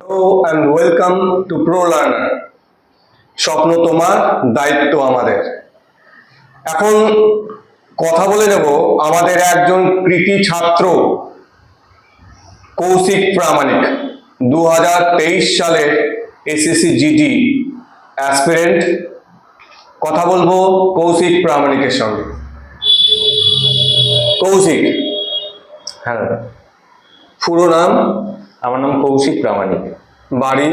Hello and welcome to pro learner স্বপ্ন তোমার দায়িত্ব আমাদের। এখন কথা বলে নেব আমাদের একজন কৃতি ছাত্র কৌশিক প্রামাণিক দু হাজার তেইশ সালের এসএসসি জিডি অ্যাসপিরেন্ট। কথা বলব কৌশিক প্রামাণিকের সঙ্গে। কৌশিক। হ্যাঁ পুরো নাম? আমার নাম কৌশিক প্রামাণিক। বাড়ি?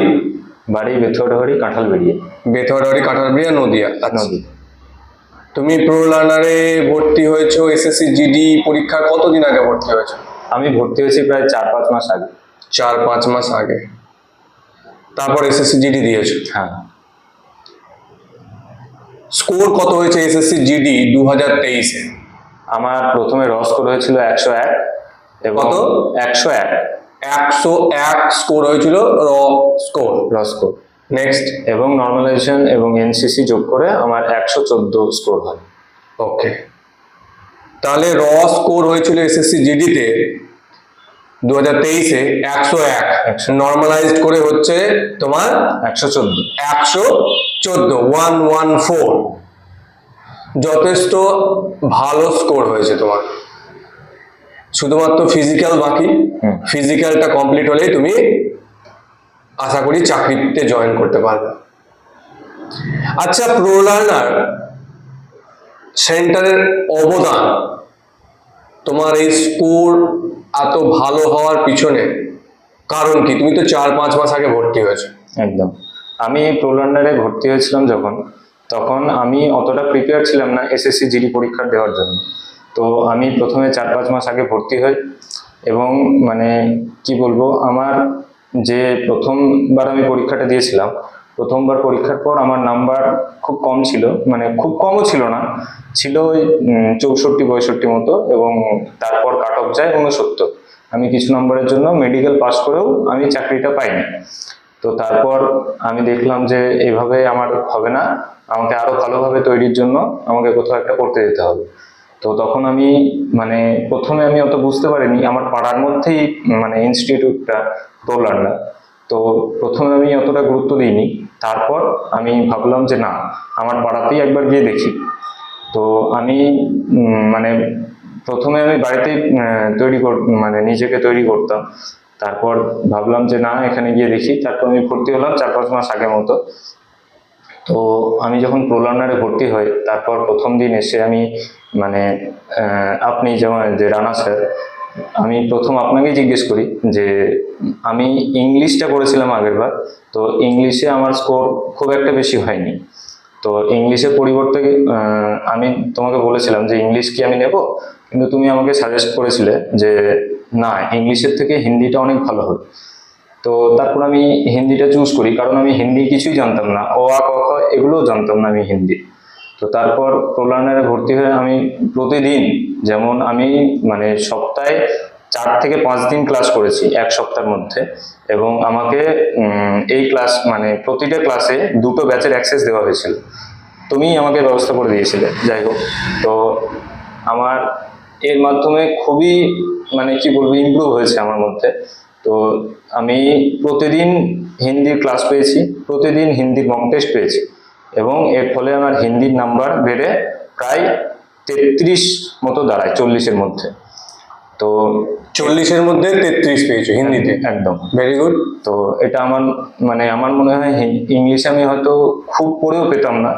বাড়ি বেথুয়াডাহরি কাঁঠাল বেরিয়ে বেথরডারি কাঠারবিয়া নদিয়া। আচ্ছা। নদী তুমি প্রো লার্নারে ভর্তি হয়েছো এসএসসি জিডি পরীক্ষার কতদিন আগে ভর্তি হয়েছো? আমি ভর্তি হয়েছি প্রায় চার পাঁচ মাস আগে। চার পাঁচ মাস আগে। তারপর এসএসসি জিডি দিয়েছ? হ্যাঁ। স্কোর কত হয়েছে এসএসসি জিডি দু হাজার তেইশে। আমার প্রথমে রস স্কোর হয়েছিল একশো এক এবং কত? একশো এক। একশো এক স্কোর হয়েছিল র স্কোর রস স্কোর নেক্সট এবং নর্মালাইজেশন এবং এনসিসি যোগ করে আমার একশো চোদ্দ স্কোর হয়। ওকে তাহলে র স্কোর হয়েছিল এসএসসি জিডিতে দু হাজার তেইশে একশো এক। নর্মালাইজড করে হচ্ছে তোমার একশো চোদ্দ। একশো চোদ্দ ওয়ান ওয়ান ফোর যথেষ্ট ভালো স্কোর হয়েছে তোমার। শুধুমাত্র ফিজিক্যাল বাকি। ফিজিক্যালটা কমপ্লিট হলেই তুমি আশা করি চাকরিতে জয়েন করতে পারবে। আচ্ছা প্রো লার্নার সেন্টারের অবদান। তোমার এই স্কোর এত ভালো হওয়ার পিছনে কারণ কি? তুমি তো চার পাঁচ মাস আগে ভর্তি হয়েছো। একদম। আমি প্রোলান্ডারে ভর্তি হয়েছিলাম যখন। তখন আমি অতটা প্রিপেয়ার ছিলাম না এসএসসি জিডি পরীক্ষা দেওয়ার জন্য। তো আমি প্রথমে চার পাঁচ মাস আগে ভর্তি হই এবং মানে কি বলব, আমার যে প্রথমবার আমি পরীক্ষাটা দিয়েছিলাম, প্রথমবার পরীক্ষার পর আমার নাম্বার খুব কম ছিল মানে খুব কমও ছিল না, ছিল ওই চৌষট্টি, পঁয়ষট্টি মতো এবং তারপর কাট অফ যায় উনসত্তর আমি কিছু নম্বরের জন্য মেডিকেল পাস করেও আমি চাকরিটা পাইনি। তো তারপর আমি দেখলাম যে এইভাবে আমার হবে না, আমাকে আরও ভালোভাবে তৈরির জন্য আমাকে কোথাও একটা করতে যেতে হবে। তো তখন আমি মানে প্রথমে আমি অত বুঝতে পারিনি। আমার পাড়ার মধ্যেই মানে ইনস্টিটিউটটা প্রোলান্ডা তো প্রথমে আমি অতটা গুরুত্ব দিইনি। তারপর আমি ভাবলাম যে না, আমার পাড়াতেই একবার গিয়ে দেখি। তো আমি মানে প্রথমে আমি বাড়িতেই তৈরি কর মানে নিজেকে তৈরি করতাম। তারপর ভাবলাম যে না, এখানে গিয়ে দেখি। তারপর আমি ভর্তি হলাম চার পাঁচ মাস আগের মতো। তো আমি যখন প্রোলার্নারে ভর্তি হই, তারপর প্রথম দিন এসে আমি মানে আপনি যেমন যে রানা স্যার আমি প্রথম আপনাকে জিজ্ঞেস করি যে, আমি ইংলিশটা করেছিলাম আগেরবার তো ইংলিশে আমার স্কোর খুব একটা বেশি হয়নি। তো ইংলিশের পরিবর্তে আমি তোমাকে বলেছিলাম যে ইংলিশ কি আমি নেব, কিন্তু তুমি আমাকে সাজেস্ট করেছিলে যে, না ইংলিশের থেকে হিন্দিটা অনেক ভালো হবে। তো তারপর আমি হিন্দিটা চুজ করি, কারণ আমি হিন্দি কিছুই জানতাম না। অ, আ, ক এগুলোও জানতাম না আমি হিন্দি। তো তারপর প্রোলার্নারে ভর্তি হয়ে আমি প্রতিদিন, যেমন আমি মানে সপ্তাহে চার থেকে পাঁচ দিন ক্লাস করেছি এক সপ্তাহের মধ্যে, এবং আমাকে এই ক্লাস মানে প্রতিটা ক্লাসে দুটো ব্যাচের অ্যাক্সেস দেওয়া হয়েছিল। তুমি আমাকে ব্যবস্থা করে দিয়েছিলে, যাই হোক। তো আমার এর মাধ্যমে খুবই মানে কি বলব ইমপ্রুভ হয়েছে আমার মধ্যে। তো আমি প্রতিদিন হিন্দির ক্লাস পেয়েছি প্রতিদিন হিন্দির মক টেস্ট পেয়েছি এবং এর ফলে আমার হিন্দির নাম্বার বেড়ে প্রায় তেত্রিশ মতো দাঁড়ায় চল্লিশের মধ্যে। তো চল্লিশের মধ্যে তেত্রিশ পেয়েছ হিন্দিতে? একদম। ভেরি গুড তো এটা আমার মানে আমার মনে হয় ইংলিশে আমি হয়তো খুব পড়েও পেতাম না।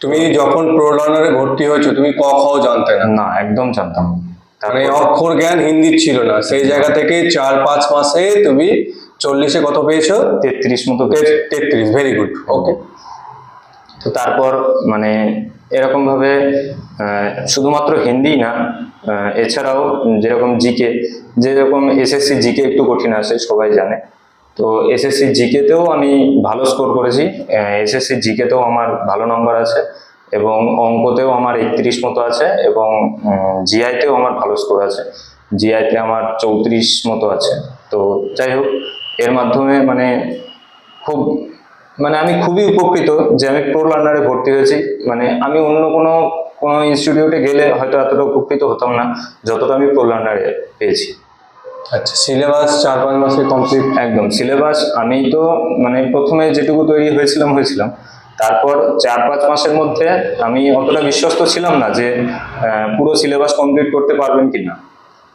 তুমি যখন প্রো লার্নারে ভর্তি হয়েছো তুমি ক খ জানতে না? না একদম জানতাম না। মানে অক্ষর জ্ঞান হিন্দি ছিল না। সেই জায়গা থেকে চার পাঁচ মাসে তুমি চল্লিশে কত পেয়েছ? তেত্রিশ মতো তেত্রিশ ভেরি গুড ওকে তো তারপর মানে এরকম ভাবে শুধুমাত্র হিন্দি না এছাড়াও যেরকম জিকে যেরকম এসএসসি জিকে একটু কঠিন আসে সবাই জানে। তো এসএসসি জিকেতেও আমি ভালো স্কোর করেছি। এসএসসি জিকেতেও আমার ভালো নম্বর আছে। এবং অঙ্কতেও আমার একত্রিশ মতো আছে এবং জিআইতেও আমার ভালো স্কোর আছে। জিআইতে আমার চৌত্রিশ মতো আছে। তো যাই হোক এর মাধ্যমে মানে খুব মানে আমি খুবই উপকৃত যে আমি প্রো লার্নারে ভর্তি হয়েছি। মানে আমি অন্য কোনো কোনো ইনস্টিটিউটে গেলে হয়তো এতটা উপকৃত হতাম না যতটা আমি প্রো লার্নারে পেয়েছি। আচ্ছা সিলেবাস চার পাঁচ মাসে কমপ্লিট একদম সিলেবাস আমি তো মানে প্রথমে যেটুকু তৈরি হয়েছিলাম হয়েছিলাম। তারপর চার পাঁচ মাসের মধ্যে আমি অতটা বিশ্বস্ত ছিলাম না যে পুরো সিলেবাস কমপ্লিট করতে পারবেন কি না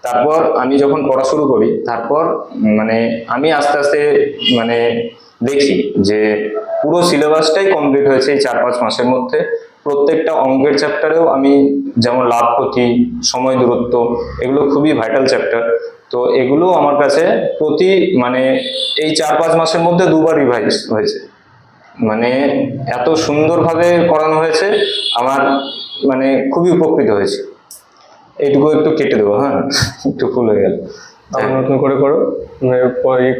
তারপর আমি যখন পড়া শুরু করি, তারপর মানে আমি আস্তে আস্তে মানে দেখি যে, পুরো সিলেবাসটাই কমপ্লিট হয়েছে এই চার পাঁচ মাসের মধ্যে। প্রত্যেকটা অঙ্কের চ্যাপ্টারেও আমি যেমন লাভ ক্ষতি, সময় দূরত্ব, এগুলো খুবই ভাইটাল চ্যাপ্টার তো এগুলো আমার কাছে প্রতি মানে এই চার পাঁচ মাসের মধ্যে দুবার রিভাইজ হয়েছে। মানে এত সুন্দরভাবে করানো হয়েছে, আমার মানে খুবই উপকৃত হয়েছে। এইটুকু একটু কেটে দেবো হ্যাঁ? একটু ফুল হয়ে গেল। নতুন করে করো মানে